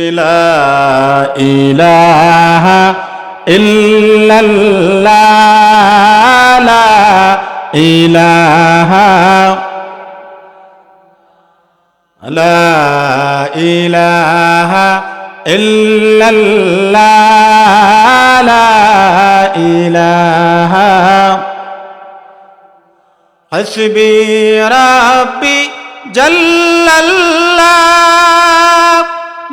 لا إله إلا الله لا إله لا إله إلا الله لا إله حسبي ربي جل الله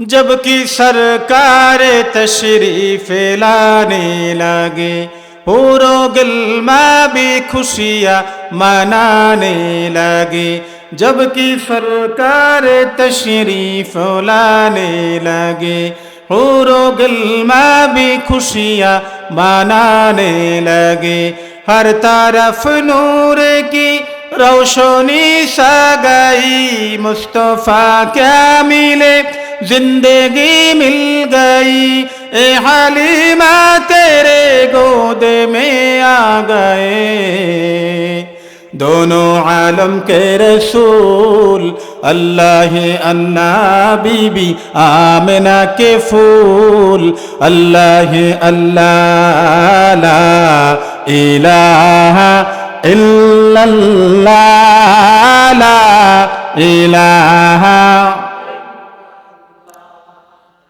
जबकि सरकार तशरीफ़ लाने लगे, पूरो गिलमा भी खुशियाँ मनाने लगे, जबकि सरकार तशरीफ़ लाने लगे, पूरो गिलमा भी खुशियाँ मनाने लगे। हर तरफ़ नूर की रोशनी सा गई मुस्तफ़ा क्या मिले? जिंदगी मिल गई ए हालिमा तेरे गोद में आ गए दोनों आलम के रसूल अल्लाह अन्ना बीबी आमना के फूल अल्लाह अल्लाह ला इलाहा इल्लल्लाह ला इलाहा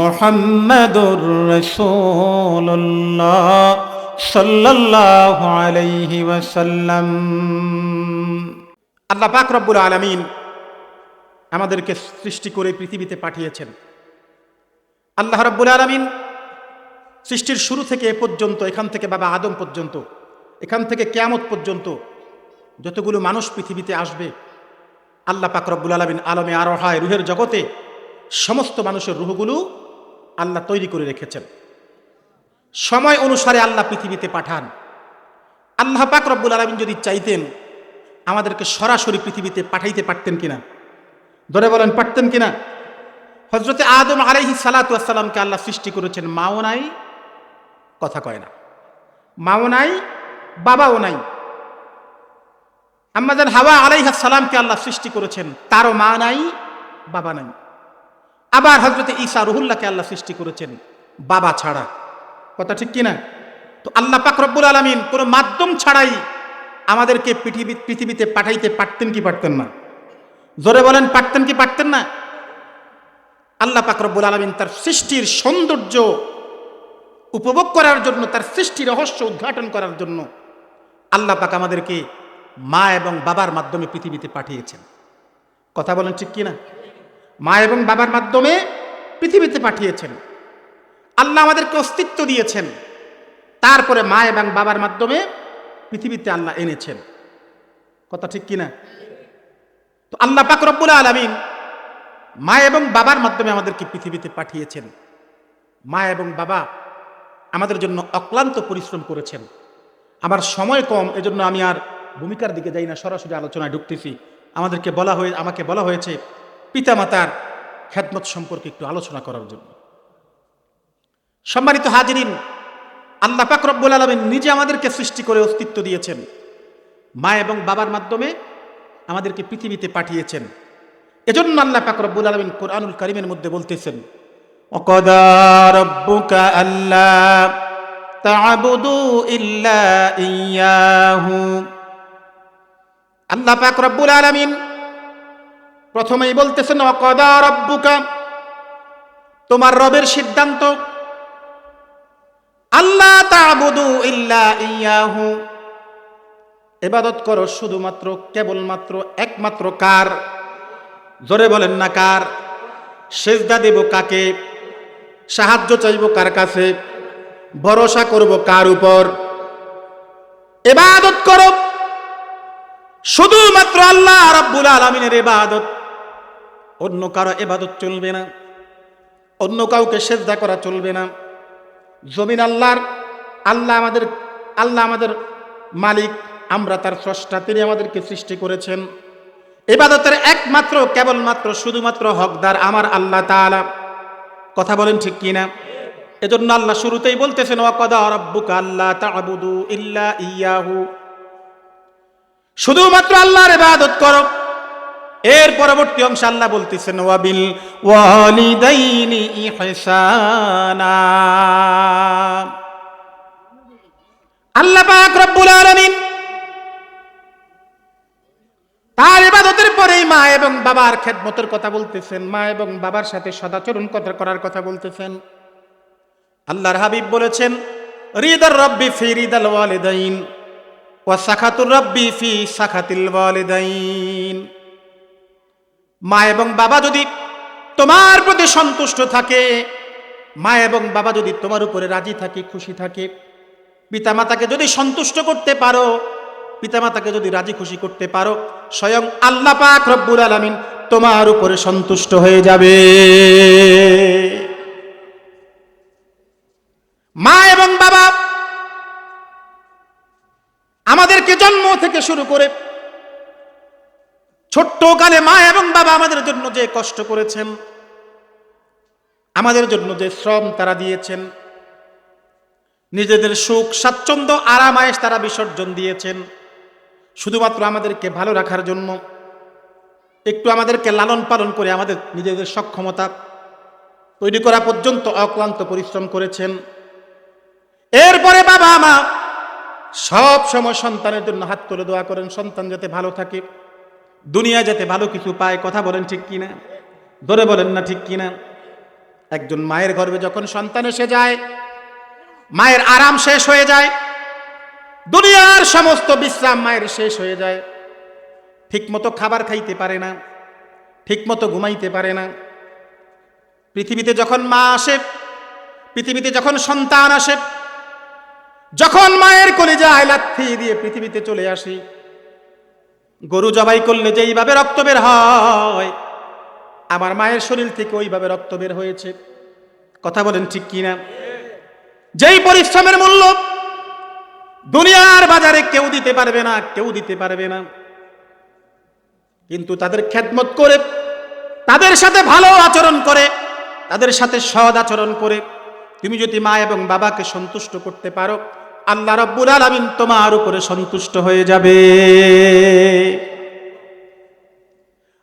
মোহাম্মদুর রসুল্লাহ সাল্লাল্লাহু আলাইহি ওয়াসাল্লাম। আল্লাহ পাক রব্বুল আলামিন আমাদেরকে সৃষ্টি করে পৃথিবীতে পাঠিয়েছেন। আল্লাহ রব্বুল আলামিন সৃষ্টির শুরু থেকে এ পর্যন্ত, এখান থেকে বাবা আদম পর্যন্ত, এখান থেকে কেয়ামত পর্যন্ত যতগুলো মানুষ পৃথিবীতে আসবে, আল্লাহ পাক রব্বুল আলমিন আলমে আরহায় রুহের জগতে সমস্ত মানুষের রুহগুলো আল্লাহ তৈরি করে রেখেছেন। সময় অনুসারে আল্লাহ পৃথিবীতে পাঠান। আল্লাহ পাক রব্বুল আলমিন যদি চাইতেন, আমাদেরকে সরাসরি পৃথিবীতে পাঠাইতে পারতেন কিনা? ধরে বলেন, পারতেন কিনা? হজরতে আদম আলাইহি সালাতামকে আল্লাহ সৃষ্টি করেছেন, মাও নাই, কথা কয় না। মাও নাই, বাবাও নাই। আম্মাজান হাওয়া আলাইহা সালামকে আল্লাহ সৃষ্টি করেছেন, তারও মা নাই, বাবা নাই। আবার হজরতে ঈসা রুহুল্লাহকে আল্লাহ সৃষ্টি করেছেন বাবা ছাড়া। কথা ঠিক কিনা? তো আল্লাহ পাক রব্বুল আলমিন কোনো মাধ্যম ছাড়াই আমাদেরকে পৃথিবী, পৃথিবীতে পাঠাইতে পারতেন কি পারতেন না? জোরে বলেন, পারতেন কি পারতেন না? আল্লাহ পাক রব্বুল আলমিন তার সৃষ্টির সৌন্দর্য উপভোগ করার জন্য, তার সৃষ্টি রহস্য উদ্ঘাটন করার জন্য আল্লাহ পাক আমাদেরকে মা এবং বাবার মাধ্যমে পৃথিবীতে পাঠিয়েছেন। কথা বলেন ঠিক কিনা? মা এবং বাবার মাধ্যমে পৃথিবীতে পাঠিয়েছেন। আল্লাহ আমাদেরকে অস্তিত্ব দিয়েছেন। তারপরে মা এবং বাবার মাধ্যমে পৃথিবীতে আল্লাহ এনেছেন। কথা ঠিক কিনা? তো আল্লাহ পাক রব্বুল আলমিন মা এবং বাবার মাধ্যমে আমাদেরকে পৃথিবীতে পাঠিয়েছেন। মা এবং বাবা আমাদের জন্য অক্লান্ত পরিশ্রম করেছেন। আমার সময় কম, এজন্য আমি আর ভূমিকার দিকে যাই না, সরাসরি আলোচনায় ঢুকতেছি। আমাদেরকে বলা হয়ে, আমাকে বলা হয়েছে পিতামাতার খেদমত সম্পর্কে একটু আলোচনা করার জন্য। সম্মানিত হাজরিন, আল্লাহ পাক রব্বুল আলমিন নিজে আমাদেরকে সৃষ্টি করে অস্তিত্ব দিয়েছেন। মা এবং বাবার মাধ্যমে আমাদেরকে পৃথিবীতে পাঠিয়েছেন। এজন্য আল্লাহ পাক রব্বুল আলমিন কোরআনুল করিমের মধ্যে বলতেছেন আল্লাহ তাবুদু ইল্লা ইয়াহু। আল্লাহ পাক রব্বুল আলমিন প্রথমেই বলতেছেন, অকদা তোমার রবের সিদ্ধান্ত। আল্লাহ ইল্লা ইয়াহু। ইবাদত করো শুধুমাত্র, কেবলমাত্র, একমাত্র কার? জোরে বলেন না কার? সেজদা দেব কাকে? সাহায্য চাইব কার কাছে? ভরসা করব কার উপর? এবাদত করো। শুধুমাত্র আল্লাহ রাব্বুল আলামিনের ইবাদত। অন্য কারও এবাদত চলবে না, অন্য কাউকে সেজদা করা চলবে না। জমিন আল্লাহর, আল্লাহ আমাদের আল্লাহ আমাদের মালিক, আমরা তার স্রষ্টা, তিনি আমাদেরকে সৃষ্টি করেছেন। এবাদতের একমাত্র, কেবলমাত্র, শুধুমাত্র হকদার আমার আল্লাহ তাআলা। কথা বলেন ঠিক কিনা? এজন্য আল্লাহ শুরুতেই বলতেছেন আল্লাহ ইল্লা ইয়াহু। শুধুমাত্র আল্লাহর ইবাদত করো। এর পরবর্তী অংশ আল্লাহ বলতেছেন, ওয়াবিল ওয়ালিদাইনি ইহসানা। আল্লাহ পাক রব্বুল আলামিন তার ইবাদতের পরেই মা এবং বাবার খেদমতের কথা বলতেছেন, মা এবং বাবার সাথে সদাচরণ কথা করার কথা বলতেছেন। আল্লাহর হাবিব বলেছেন, রিদার রব্বি ফি রিদাল ওয়ালিদাইন ওয়া সাখাতুর রব্বি ফি সাখাতিল ওয়ালিদাইন। মা এবং বাবা যদি তোমার প্রতি সন্তুষ্ট থাকে, মা এবং বাবা যদি তোমার উপরে রাজি থাকে, খুশি থাকে, পিতামাতাকে যদি সন্তুষ্ট করতে পারো, পিতামাতাকে যদি রাজি খুশি করতে পারো, স্বয়ং আল্লাহ পাক রব্বুল আলামিন তোমার উপরে সন্তুষ্ট হয়ে যাবে। মা এবং বাবা আমাদেরকে জন্ম থেকে শুরু করে ছোট্ট কালে মা এবং বাবা আমাদের জন্য যে কষ্ট করেছেন, আমাদের জন্য যে শ্রম তারা দিয়েছেন, নিজেদের সুখ, স্বাচ্ছন্দ্য আরামায়েশ তারা বিসর্জন দিয়েছেন, শুধুমাত্র আমাদেরকে ভালো রাখার জন্য, একটু আমাদেরকে লালন পালন করে আমাদের নিজেদের সক্ষমতা তৈরি করা পর্যন্ত অক্লান্ত পরিশ্রম করেছেন। এরপরে বাবা মা সব সময় সন্তানের জন্য হাত তুলে দোয়া করেন, সন্তান যাতে ভালো থাকে। দুনিয়া যাতে ভালো কিছু পায়, কথা বলেন ঠিক কিনা? ধরে বলেন না ঠিক কিনা? একজন মায়ের গর্ভে যখন সন্তান এসে যায়, মায়ের আরাম শেষ হয়ে যায়, দুনিয়ার সমস্ত বিশ্রাম মায়ের শেষ হয়ে যায়। ঠিকমতো খাবার খাইতে পারে না, ঠিকমতো ঘুমাইতে পারে না। পৃথিবীতে যখন মা আসে, পৃথিবীতে যখন সন্তান আসে, যখন মায়ের কলিজায় লাথি দিয়ে পৃথিবীতে চলে আসি গরু জবাই করলে যেইভাবে রক্ত বের হয়, আমার মায়ের শরীর থেকে ওইভাবে রক্ত বের হয়েছে। কথা বলেন ঠিক কিনা? যেই পরিশ্রমের মূল্য দুনিয়ার বাজারে কেউ দিতে পারবে না, কেউ দিতে পারবে না। কিন্তু তাদের খেদমত করে, তাদের সাথে ভালো আচরণ করে, তাদের সাথে সৎ আচরণ করে। তুমি যদি মা এবং বাবাকে সন্তুষ্ট করতে পারো আল্লাহ রব্বুল আলামিন তোমার উপরে সন্তুষ্ট হয়ে যাবে।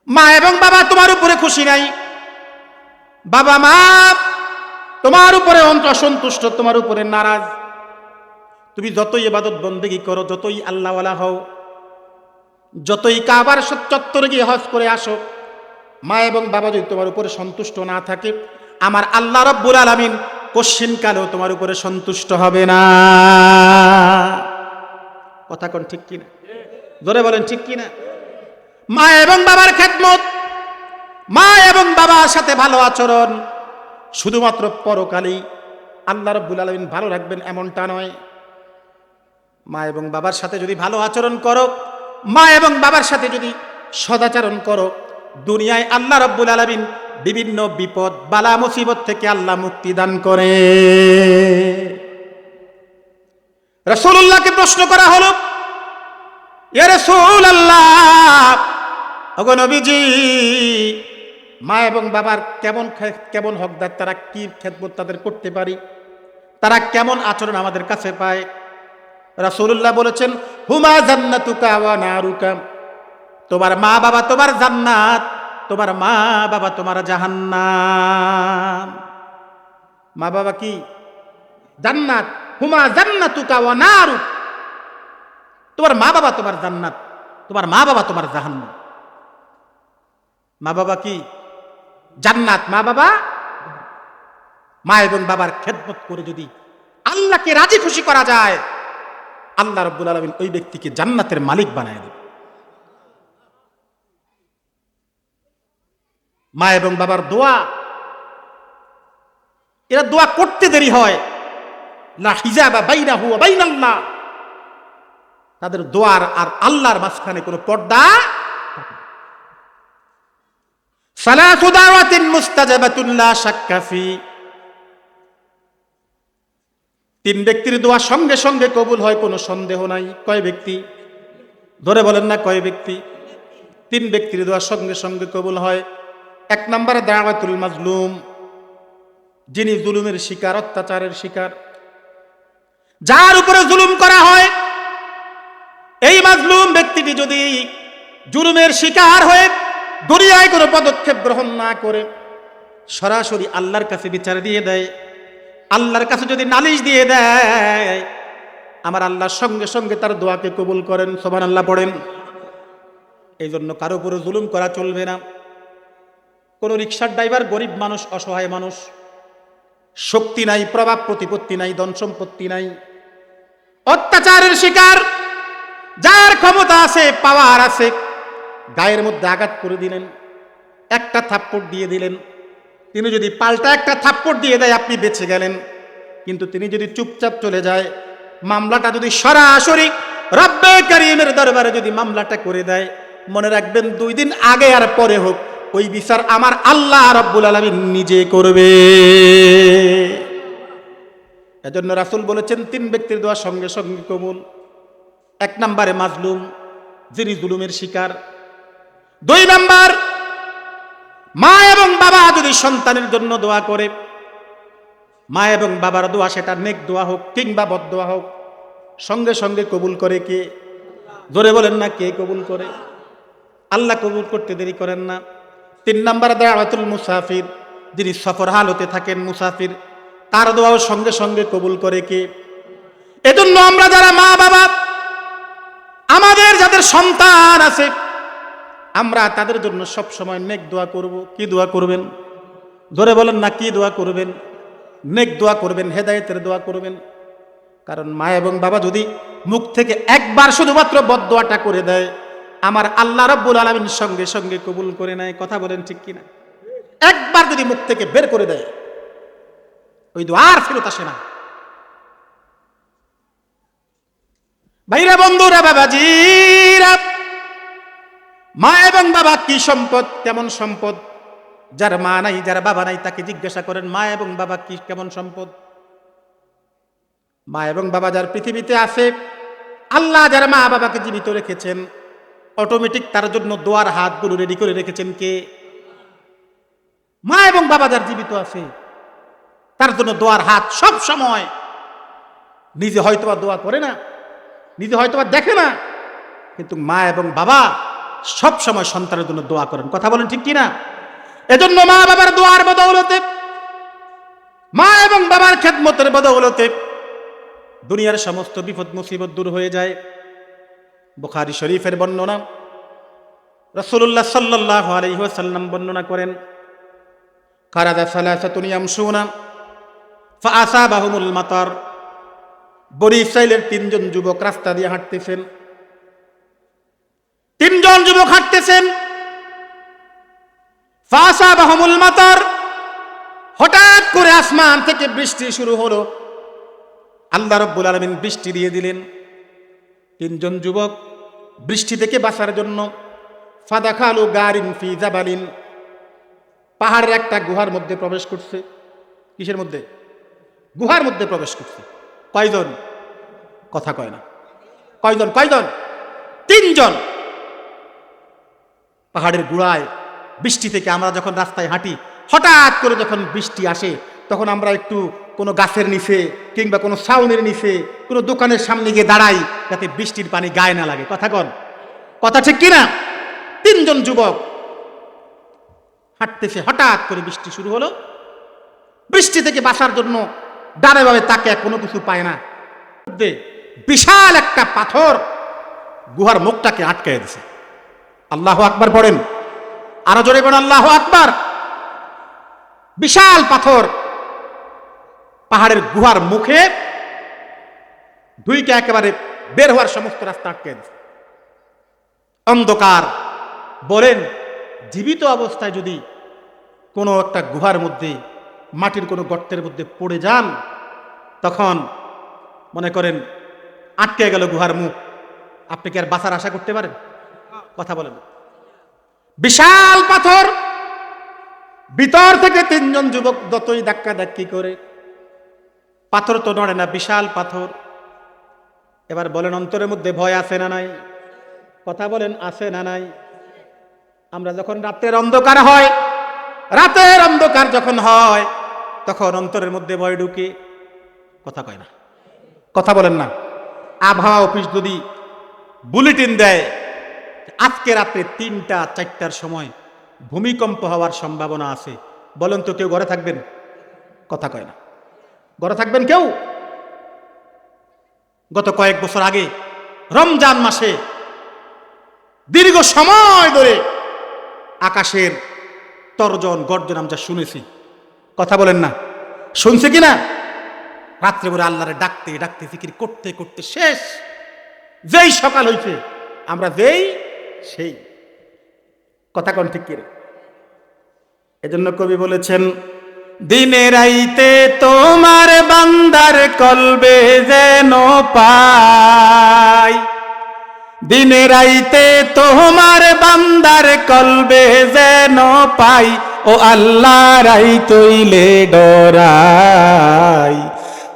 মা এবং বাবা তোমার উপরে খুশি নাই। বাবা, মা, তোমার উপরে অসন্তুষ্ট, তোমার উপরে নারাজ। তুমি যতই এবাদত বন্দেগি করো, যতই আল্লাহওয়ালা হও, যতই কাবার চত্বরে গিয়ে হজ করে আসো, মা এবং বাবা যদি তোমার উপরে সন্তুষ্ট না থাকে, আমার আল্লাহ রব্বুল আলামিন কশ্চিন কালেও তোমার উপরে সন্তুষ্ট হবে না। কথা কোন ঠিক কিনা? জোরে বলেন, ঠিক কিনা? মা এবং বাবার খেদমত, মা এবং বাবার সাথে ভালো আচরণ, শুধুমাত্র পরকালেই আল্লাহ রব্বুল আলমিন ভালো রাখবেন এমনটা নয়। মা এবং বাবার সাথে যদি ভালো আচরণ করো, মা এবং বাবার সাথে যদি সদাচরণ করো, দুনিয়ায় আল্লাহ রব্বুল আলমিন বিভিন্ন বিপদ, বালা মুসিবত থেকে আল্লাহ মুক্তি দান করে। রসুল্লাহকে প্রশ্ন করা হলো আল্লাহ নবীজি, মা এবং বাবার কেমন কেমন হকদার, তারা কি খেদমত তাদের করতে পারি? তারা কেমন আচরণ আমাদের কাছে পায়? রাসূলুল্লাহ বলেছেন, হুমা জান্নাতুকা তোমার মা বাবা তোমার জান্নাত তোমার মা বাবা তোমার জাহান্নাম। মা বাবা কি? জান্নাত। হুমা জান্নাতুকা ওয়া নারুক তোমার মা বাবা তোমার জান্নাত। তোমার মা বাবা তোমার জাহান্নাম। মা বাবা কি? জান্নাত। মা বাবা? মা এবং বাবার খেদমত করে যদি আল্লাহকে রাজি খুশি করা যায়, আল্লাহ রব্বুল আলমিন ওই ব্যক্তিকে জান্নাতের মালিক বানায় দেবে। মা এবং বাবার দোয়া। এরা দোয়া করতে দেরি হয়। না হিজাবা বাইনা হুয়া বাইনাল্লাহ তাদের দোয়ার আর আল্লাহর মাঝখানে কোনো পর্দা তিন ব্যক্তির দোয়া সঙ্গে সঙ্গে কবুল হয়, কোনো সন্দেহ নাই। কয় ব্যক্তি? ধরে বলেন না কয় ব্যক্তি? তিন ব্যক্তির দোয়া সঙ্গে সঙ্গে কবুল হয়। এক নম্বরে দাওয়াতুল মাজলুম, যিনি জুলুমের শিকার, অত্যাচারের শিকার। যার উপরে জুলুম করা হয়, এই মাজলুম ব্যক্তিটি যদি জুলুমের শিকার হয়ে দুনিয়ায় কোনো পদক্ষেপ গ্রহণ না করে, সরাসরি আল্লাহর কাছে বিচার দিয়ে দেয়, আল্লাহর কাছে যদি নালিশ দিয়ে দেয়, আমার আল্লাহর সঙ্গে সঙ্গে তার দোয়াকে কবুল করেন সোমান আল্লাহ পড়েন। এই জন্য কারও উপরে জুলুম করা চলবে না। কোনো রিক্সার ড্রাইভার গরিব মানুষ, অসহায় মানুষ। শক্তি নাই, প্রভাব প্রতিপত্তি নাই, ধন সম্পত্তি নাই। অত্যাচারের শিকার, যার ক্ষমতা আছে, পাওয়ার আছে, গায়ের মধ্যে আঘাত করে দিলেন, একটা থাপ্পড় দিয়ে দিলেন। তিনি যদি পাল্টা একটা থাপ্পড় দিয়ে দেয়, আপনি বেঁচে গেলেন। কিন্তু তিনি যদি চুপচাপ চলে যায়, মামলাটা যদি সরাসরি রব্বে করিমের দরবারে যদি মামলাটা করে দেয়, মনে রাখবেন দুই দিন আগে আর পরে হোক ওই বিচার আমার আল্লাহ রব্বুল আলমী নিজে করবে। এজন্য রাসুল বলেছেন, তিন ব্যক্তির দোয়া সঙ্গে সঙ্গে কবুল। এক নম্বরে মাজলুম, যিনি জুলুমের শিকার। দুই নাম্বার, মা এবং বাবা যদি সন্তানের জন্য দোয়া করে, মা এবং বাবার দোয়া সেটা নেক দোয়া হোক কিংবা বদ দোয়া হোক, সঙ্গে সঙ্গে কবুল করে কে? ধরে বলেন না, কে কবুল করে? আল্লাহ কবুল করতে দেরি করেন না। তিন নাম্বার দাওয়াতুল মুসাফির, যিনি সফর হালতে থাকেন মুসাফির, তার দোয়াও সঙ্গে সঙ্গে কবুল করে কে? এজন্য আমরা যারা মা বাবা, আমাদের যাদের সন্তান আছে, আমরা তাদের জন্য সব সময় নেক দোয়া করব। কি দোয়া করবেন? ধরে বলেন না, কি দোয়া করবেন? নেক দোয়া করবেন, হেদায়েতের দোয়া করবেন। কারণ মা এবং বাবা যদি মুখ থেকে একবার শুধুমাত্র বদ দোয়াটা করে দেয় আমার আল্লাহ রব্বুল আলমিন সঙ্গে সঙ্গে কবুল করে নেয়, কথা বলেন ঠিক কিনা? একবার যদি মুখ থেকে বের করে দেয়, ওই দোয়া আর ফেরত আসে না। ভাইরা বন্ধুরা বাবাজিরা মা এবং বাবা কি সম্পদ, কেমন সম্পদ? যার মা নাই, যার বাবা নাই, তাকে জিজ্ঞাসা করেন, মা এবং বাবা কি কেমন সম্পদ? মা এবং বাবা যার পৃথিবীতে আছে, আল্লাহ যার মা বাবাকে জীবিত রেখেছেন অটোমেটিক তার জন্য দোয়ার হাতগুলো রেডি করে রেখেছেন কে? মা এবং বাবা যার জীবিত আছে, তার জন্য দোয়ার হাত সব সময়। নিজে হয়তোবা দোয়া করে না, নিজে হয়তোবা দেখে না, কিন্তু মা এবং বাবা সব সময় সন্তানের জন্য দোয়া করেন। কথা বলেন ঠিক কিনা? এজন্য মা বাবার দোয়ার বদৌলতে, মা এবং বাবার খেদমতের বদৌলতে দুনিয়ার সমস্ত বিপদ মুসিবত দূর হয়ে যায়। বুখারি শরীফের বর্ণনা। রসুল্লাহ সাল্লাহ আলহিহাসাল্লাম বর্ণনা করেন, কারাদা সালাসাতুন ইয়ামশুনা, ফাআসাবাহুমুল মাতার। বনি ইসরাইলের তিনজন যুবক রাস্তা দিয়ে হাঁটতেছেন। তিনজন যুবক হাঁটতেছেন। ফাসাবাহুমুল মাতার। হঠাৎ করে আসমান থেকে বৃষ্টি শুরু হলো। আল্লাহ রব্বুল আলমিন বৃষ্টি দিয়ে দিলেন। তিনজন যুবক বৃষ্টি থেকে বাঁচার জন্য ফাদা খালু গারিন ফি জাবালিন পাহাড়ের একটা গুহার মধ্যে প্রবেশ করছে। কিসের মধ্যে? গুহার মধ্যে প্রবেশ করছে। কয়জন? কথা কয় না। কয়জন? কয়জন? তিনজন। পাহাড়ের গুড়ায় বৃষ্টি থেকে আমরা যখন রাস্তায় হাঁটি, হঠাৎ করে যখন বৃষ্টি আসে, তখন আমরা একটু কোনো গাছের নিচে কিংবা কোনো সাউনের নিচে কোনো দোকানের সামনে গিয়ে দাঁড়াই যাতে বৃষ্টির পানি গায়ে না লাগে। কথা কন। কথা ঠিক কিনা? তিনজন যুবক হাঁটতেছে, হঠাৎ করে বৃষ্টি শুরু হলো। বৃষ্টি থেকে বাঁচার জন্য ডানে ভাবে তাকে কোনো কিছু পায় না। বিশাল একটা পাথর গুহার মুখটাকে আটকে দিছে। আল্লাহ আকবার পড়েন। আরও জোরে পড়েন আল্লাহ আকবার! বিশাল পাথর পাহাড়ের গুহার মুখে দুইকে একেবারে বের হওয়ার সমস্ত রাস্তা আটকে অন্ধকার। বলেন, জীবিত অবস্থায় যদি কোনো একটা গুহার মধ্যে, মাটির কোনো গর্তের মধ্যে পড়ে যান, তখন মনে করেন আটকে গেল গুহার মুখ। আপনি কি আর বাঁচার আশা করতে পারেন? কথা বলেন। বিশাল পাথর। ভিতর থেকে তিনজন যুবক যতই ধাক্কা ধাক্কি করে পাথর তো নড়ে না, বিশাল পাথর। এবার বলেন, অন্তরের মধ্যে ভয় আছে না নাই? কথা বলেন, আছে না নাই? আমরা যখন রাতের অন্ধকার হয়, রাতের অন্ধকার যখন হয়, তখন অন্তরের মধ্যে ভয় ঢুকে। কথা কয় না। কথা বলেন না। আবহাওয়া অফিস যদি বুলেটিন দেয়, আজকে রাত্রে তিনটা, চারটার সময় ভূমিকম্প হওয়ার সম্ভাবনা আছে। বলেন তো কেউ ঘরে থাকবেন? কথা কয় না। ঘরে থাকবেন কেউ? গত কয়েক বছর আগে, রমজান মাসে, দীর্ঘ সময় ধরে আকাশের তর্জন, গর্জন আমরা শুনেছি। কথা বলেন না। শুনছে কি না রাত্রে বলে আল্লাহরে ডাকতে ডাকতে ফিকির করতে করতে শেষ। যেই সকাল হইছে, আমরা যেই সেই। কথা কোন ঠিক এজন্য কবি বলেছেন দিনে রাইতে তোমার বান্দার কলবে যেন পাই। দিনে রাইতে তোমার বান্দার কলবে যেন পাই। ও আল্লাহ রাই তৈলে ডরাই।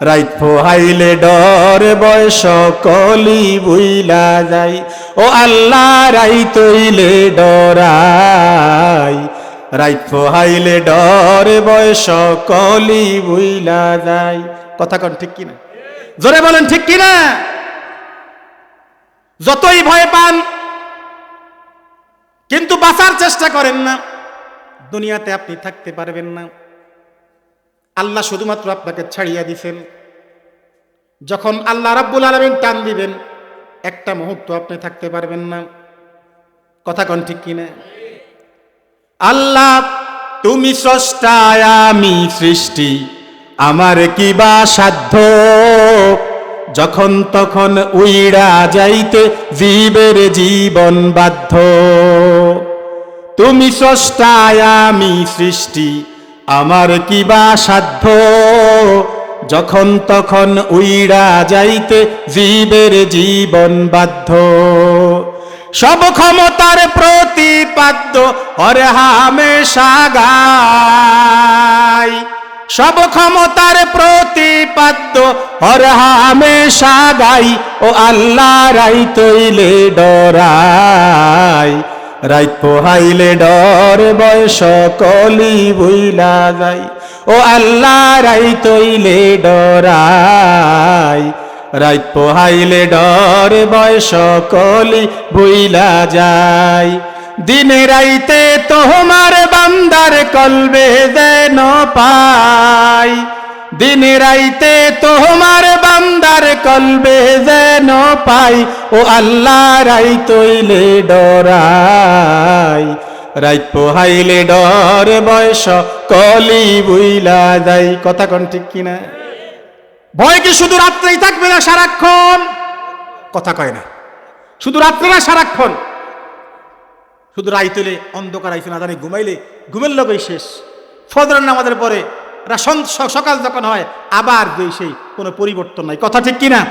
রাইত পোহাইলে ডর, বয়স কলি বুইলা যাই ও আল্লাহ রাই তৈলে ডরাই। রাইত পোহাইলে ডর বয়স কলি বুইলা যাই কথা কন, ঠিক কিনা? জোরে বলেন, ঠিক কিনা? যতই ভয় পান, কিন্তু বাঁচার চেষ্টা করেন না। দুনিয়াতে আপনি থাকতে পারবেন না। আল্লাহ শুধুমাত্র আপনাকে ছাড়িয়ে দিছেন। যখন আল্লাহ রাব্বুল আলমিন টান দিবেন, একটা মুহূর্ত আপনি থাকতে পারবেন না। কথা কন, ঠিক কিনা? আল্লাহ, তুমি স্রষ্টায় আমি সৃষ্টি। আমার কি বা সাধ্য? যখন তখন উইড়া যাইতে জীবের জীবন বাধ্য। তুমি স্রষ্টায় আমি সৃষ্টি, আমার কি বা সাধ্য? যখন তখন উইড়া যাইতে জীবের জীবন বাধ্য। সব ক্ষমতার প্রতিপাদ্য হরে হামেশা গাই। সব ক্ষমতার প্রতিপাদ্য হর হামেশা গাই ও আল্লাহ রাই তৈলে ডরাই। রাইত পোহাইলে ডর বয়স কলি বুইলা যাই ও আল্লাহ রাই তৈলে ডরাই। রাইত পোহাইলে ডর কলি বুইলা যায়। দিনে রাইতে তোমার বান্দার কলবে যেন পাই। দিনে রাইতে তোমার বান্দার কলবে যেন পাই। ও আল্লাহ রাই তৈলে ডরাই। রাইত পোহাইলে ডর বয়স কলি বুইলা যাই কথা কোন ঠিক কিনা? ভয় কি শুধু রাত্রেই থাকবে না সারাক্ষণ? কথা কয় না। শুধু রাত্রে না সারাক্ষণ? শুধু রাইতেলে অন্ধকার আইসে না জানি ঘুমাইলে, ঘুমের লগেই শেষ। ফজরের নামাজের পরে সকাল যখন হয়, আবার যেই সেই কোনো পরিবর্তন নাই। কথা ঠিক কিনা?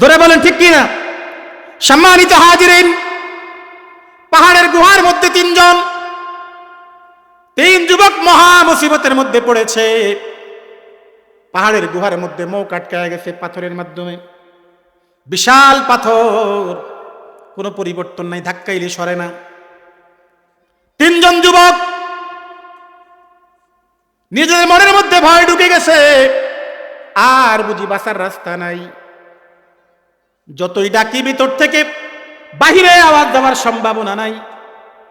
ধরে বলেন ঠিক কিনা? সম্মানিত হাজিরিন, পাহাড়ের গুহার মধ্যে তিনজন, তিন যুবক মহা মুসিবতের মধ্যে পড়েছে। পাহাড়ের গুহার মধ্যে মৌ কাটকায় গেছে পাথরের মাধ্যমে। বিশাল পাথর, কোনো পরিবর্তন নাই, ধাক্কাইলে সরে না। তিনজন যুবক নিজের মনের মধ্যে ভয় ঢুকে গেছে, আর বুঝি বাসার রাস্তা নাই। যতই ডাকি ভিতর থেকে, বাহিরে আওয়াজ দেওয়ার সম্ভাবনা নাই।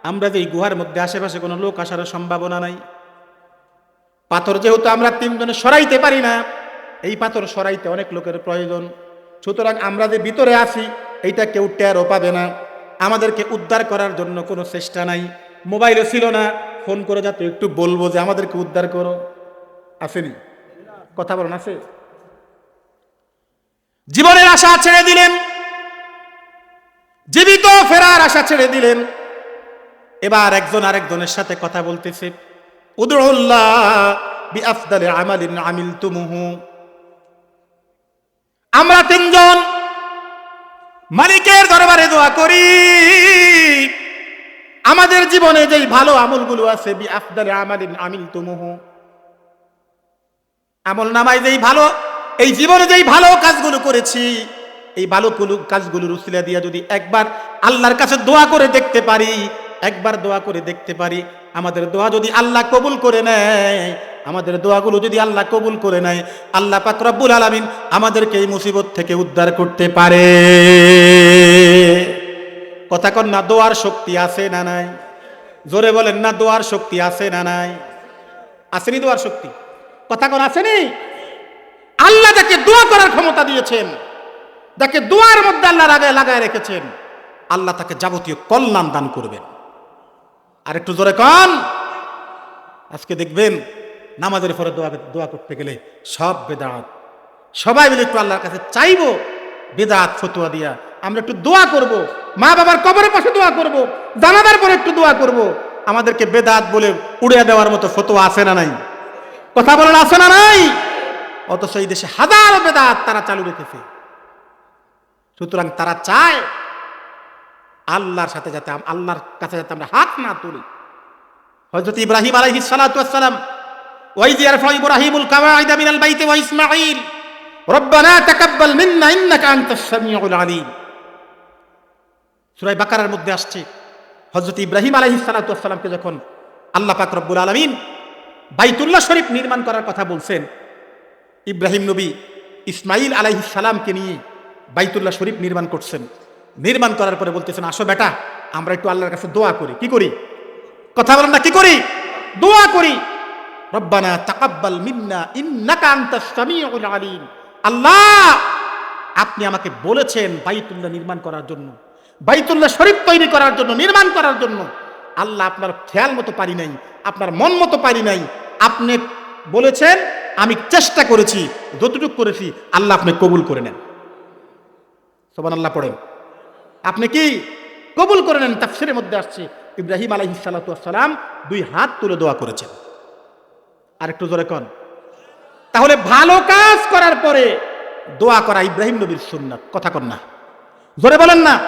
আমরা যে গুহার মধ্যে, আশেপাশে কোনো লোক আসার সম্ভাবনা নাই। পাথর যেহেতু আমরা তিনজনে সরাইতে পারি না, এই পাথর সরাইতে অনেক লোকের প্রয়োজন। সুতরাং আমরা যে ভিতরে আছি, এইটা কেউ টেরও পাবে না। আমাদেরকে উদ্ধার করার জন্য কোনো চেষ্টা নাই। মোবাইলও ছিল না, ফোন করে যাতে একটু বলব যে আমাদেরকে উদ্ধার করো। আসেনি? কথা বলুন আছে? জীবনের আশা ছেড়ে দিলেন। জীবিত ফেরার আশা ছেড়ে দিলেন। এবার একজন আরেকজনের সাথে কথা বলতেছে। উদুল্লাহ আমিল আমরা তিনজন মালিকের দরবারে দোয়া করি। আমাদের জীবনে যেই ভালো আমলগুলো আছে বি আফদালে আমালিন আমিল তুমুহু আমল নামায় যেই ভালো, এই জীবনে যেই ভালো কাজগুলো করেছি, এই ভালো কাজগুলোর উসিলা দিয়া যদি একবার আল্লাহর কাছে দোয়া করে দেখতে পারি, একবার দোয়া করে দেখতে পারি আমাদের দোয়া যদি আল্লাহ কবুল করে নেয়, আমাদের দোয়াগুলো যদি আল্লাহ কবুল করে নেয়, আল্লাহ পাক রব্বুল আলামিন আমাদেরকে এই মুসিবত থেকে উদ্ধার করতে পারে। কথা কন না, দোয়ার শক্তি আছে না নাই? জোরে বলেন না, দোয়ার শক্তি আছে না নাই? আসেনি দোয়ার শক্তি? কথা কোন, আসেনি? আল্লাহ যাকে দোয়া করার ক্ষমতা দিয়েছেন, যাকে দোয়ার মধ্যে আল্লাহ লাগায় লাগায় রেখেছেন, আল্লাহ তাকে যাবতীয় কল্যাণ দান করবেন। আর একটু জোরে কন। আজকে দেখবেন নামাজের পরে দোয়া দোয়া করতে গেলে সব বেদাত। সবাই মিলে একটু আল্লাহর কাছে চাইব বেদাত ফতুয়া দিয়া। আমরা একটু দোয়া করব, মা বাবার কবরের পাশে দোয়া করব জানাবার পরে একটু দোয়া করব। আমাদেরকে বেদাত বলে উড়িয়ে দেওয়ার মতো ফতোয়া আছে না নাই? কথা বলেন আছে না নাই? অথচ এই দেশে হাজারো বেদাত তারা চালু রেখেছে। সুতরাং তারা চায় আল্লাহর সাথে যাতে আল্লাহর কাছে যাতে আমরা হাত না তুলি। হযরত ইব্রাহিম ওয়াস সালাম ইয়ারফা ইব্রাহিমুল কাওয়াইদা মিনাল ওয়া ইসমাঈল, রব্বানা তাকাব্বাল মিন্না ইন্নাকা আনতাস সামিউল সূরা বাকারার মধ্যে আসছে, হযরত ইব্রাহিম আলাইহিস সালাতু ওয়াস সালামকে যখন আল্লাহ পাক রব্বুল আলামিন বাইতুল্লাহ শরীফ নির্মাণ করার কথা বলছেন, ইব্রাহিম নবী ইসমাইল আলাইহিস সালামকে নিয়ে বাইতুল্লাহ শরীফ নির্মাণ করছেন। নির্মাণ করার পরে বলতেছেন, আসো বেটা, আমরা একটু আল্লাহর কাছে দোয়া করি। কি করি? কথা বলেন না, কি করি? দোয়া করি। রব্বানা তাকাব্বাল মিন্না ইন্নাকা আনতাস সামিউল আলিম। আল্লাহ, আপনি আমাকে বলেছেন বাইতুল্লাহ নির্মাণ করার জন্য, বাইতুল্লাহ শরীফ তৈরি করার জন্য, নির্মাণ করার জন্য। আল্লাহ, আপনার খেয়াল মতো পারি নাই, আপনার মন মতো পারি নাই। আপনি বলেছেন, আমি চেষ্টা করেছি, যতটুকু করেছি, আল্লাহ আপনি কবুল করে নেন। সোবান আল্লাহ পড়েন। আপনি কি কবুল করে নেন? তাফসিরের মধ্যে আসছে, ইব্রাহিম আলাইহিস সালাতু ওয়াস সালাম দুই হাত তুলে দোয়া করেছেন। আর একটু জোরে কন। তাহলে ভালো কাজ করার পরে দোয়া করা ইব্রাহিম নবীর সুন্নাত। কথা কন না। জোরে বলেন না।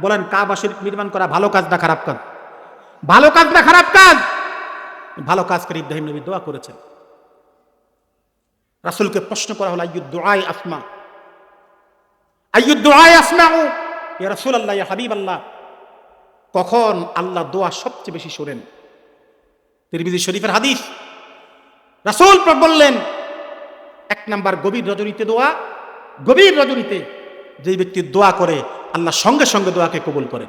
বলেন, কাবা শরীফ নির্মাণ করা ভালো কাজ না খারাপ কাজ? ভালো কাজ না খারাপ কাজ? ভালো কাজ করে ইব্রাহিম নবী দোয়া করেছেন। রাসূলকে প্রশ্ন করা হলো, আইয়ুদ দুআই আসমা আইয়ুদ দুআই আসমাউ? ইয়া রসুল আল্লাহ ইয়া হাবিবাল্লাহ। কখন আল্লাহ দোয়া সবচেয়ে বেশি শোনেন? তিরমিজি শরীফের হাদিস। রাসূল বললেন, এক নাম্বার গভীর রজনীতে দোয়া, গভীর রজনীতে যে ব্যক্তি দোয়া করে, আল্লাহ সঙ্গে সঙ্গে দোয়াকে কবুল করেন।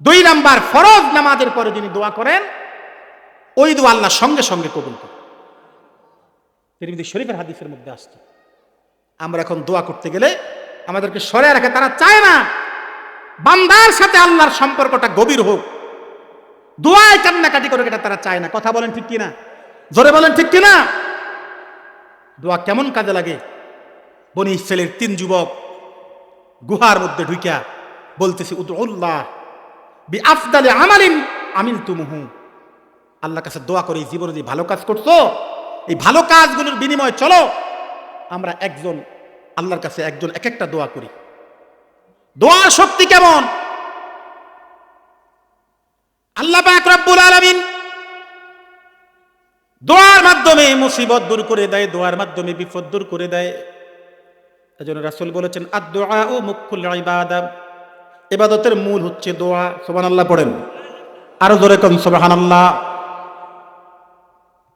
দুই নাম্বার ফরজ নামাজের পরে যিনি দোয়া করেন, ওই দোয়া আল্লাহ সঙ্গে সঙ্গে কবুল করেন। তিরমিজি শরীফের হাদিসের মধ্যে আসছে। আমরা এখন দোয়া করতে গেলে আমাদেরকে সরে রাখে, তারা চায় না বান্দার সাথে আল্লাহর সম্পর্কটা গভীর হোক। দোয়ায় কান্নাকাটি করে এটা তারা চায় না। কথা বলেন ঠিক কিনা? জোরে বলেন ঠিক কিনা? দোয়া কেমন কাজে লাগে? বনি ইসরায়েলের তিন যুবক গুহার মধ্যে ঢুকিয়া বলতেছি উদ্লাহ বি আফদালে আমালিন আমিন তুমুহু আল্লাহ কাছে দোয়া করে, জীবনে যে ভালো কাজ করছ, এই ভালো কাজগুলোর বিনিময়ে চলো। আমরা একজন আল্লাহর কাছে একজন এক একটা দোয়া করি। দোয়ার শক্তি কেমন? আল্লাহ রব্বুল আলামিন দোয়ার মাধ্যমে মুসিবত দূর করে দেয়, দোয়ার মাধ্যমে বিপদ দূর করে দেয়। এজন্য রাসূল বলেছেন, আদ-দুআ ও মুখুল ইবাদা। ইবাদতের মূল হচ্ছে দোয়া। সুবহানাল্লাহ পড়েন। আরও জোরে কম সুবহানাল্লাহ।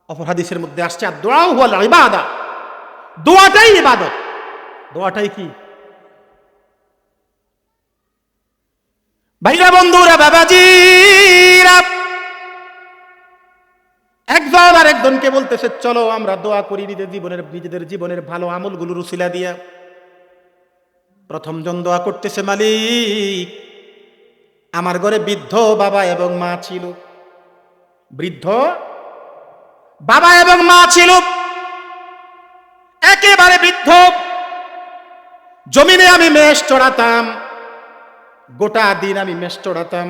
অপর হাদিসের মধ্যে আসছে, আদ-দুআ হুয়াল ইবাদা। দোয়াটাই ইবাদত। দোয়াটাই কি? ভাইরা বন্ধুরা, বাবাজিরা একজন আর একজনকে বলতেছে চলো আমরা দোয়া করি নিজেদের জীবনের নিজেদের জীবনের ভালো আমলগুলো রুসিলা দিয়া। প্রথম জন দোয়া করতেছে, মালিক, আমার ঘরে বৃদ্ধ বাবা এবং মা ছিল। বৃদ্ধ বাবা এবং মা ছিল। একেবারে বৃদ্ধ জমিনে আমি মেষ চড়াতাম, গোটা দিন আমি মেষ চড়াতাম,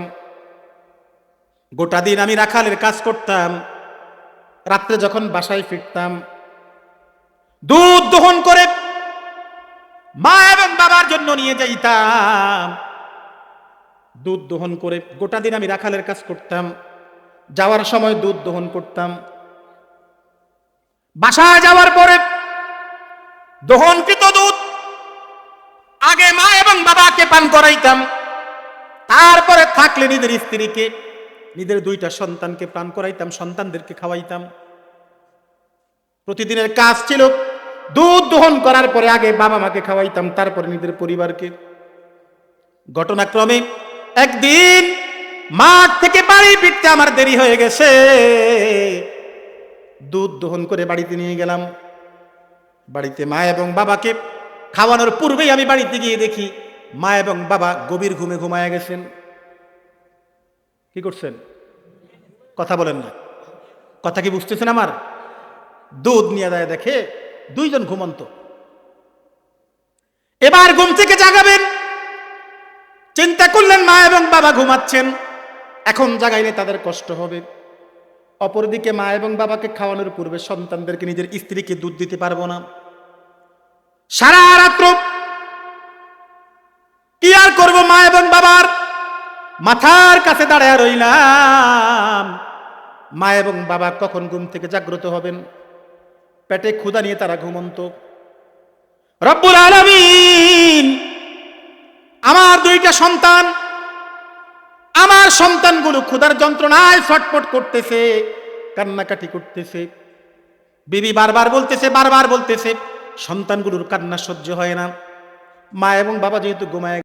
গোটা দিন আমি রাখালের কাজ করতাম, রাত্রে যখন বাসায় ফিরতাম, দুধ দহন করে মা এবং বাবার জন্য নিয়ে যাইতাম। দুধ দহন করে গোটা দিন আমি রাখালের কাজ করতাম, যাওয়ার সময় দুধ দহন করতাম। বাসায় যাওয়ার পরে দহনকৃত দুধ আগে মা এবং বাবাকে পান করাইতাম। তারপরে থাকলে নিজের স্ত্রীকে, নিজের দুইটা সন্তানকে পান করাইতাম, সন্তানদেরকে খাওয়াইতাম। প্রতিদিনের কাজ ছিল দুধ দহন করার পরে আগে বাবা মাকে খাওয়াইতাম, তারপরে নিজের পরিবারকে। ঘটনাক্রমে একদিন মাঠ থেকে বাড়ি ফিরতে আমার দেরি হয়ে গেছে। দুধ দহন করে বাড়িতে নিয়ে গেলাম। বাড়িতে মা এবং বাবাকে খাওয়ানোর পূর্বেই আমি বাড়িতে গিয়ে দেখি মা এবং বাবা গভীর ঘুমে ঘুমায় গেছেন। কি করছেন? কথা বলেন না। কথা কি বুঝতেছেন আমার? দুধ নিয়ে দেয় দেখে দুইজন ঘুমন্ত। এবার ঘুম থেকে জাগাবেন। চিন্তা করলেন মা এবং বাবা ঘুমাচ্ছেন। এখন জাগাইলে তাদের কষ্ট হবে। অপরদিকে মা এবং বাবাকে খাওয়ানোর পূর্বে সন্তানদেরকে নিজের স্ত্রীকে দুধ দিতে পারব না। সারা রাত্র কি আর করব মা এবং বাবার? মাথার কাছে দাঁড়ায় রইলাম। মা এবং বাবা কখন ঘুম থেকে জাগ্রত হবেন? পেটে ক্ষুদা নিয়ে তারা ঘুমন্ত। রব্বুল আলমিন আমার দুইটা সন্তান, আমার সন্তানগুলো ক্ষুধার যন্ত্রণায় ছটপট করতেছে, কান্নাকাটি করতেছে। বিবি বারবার বলতেছে বারবার বলতেছে। সন্তানগুলোর কান্না সহ্য হয় না। মা এবং বাবা যেহেতু ঘুমায়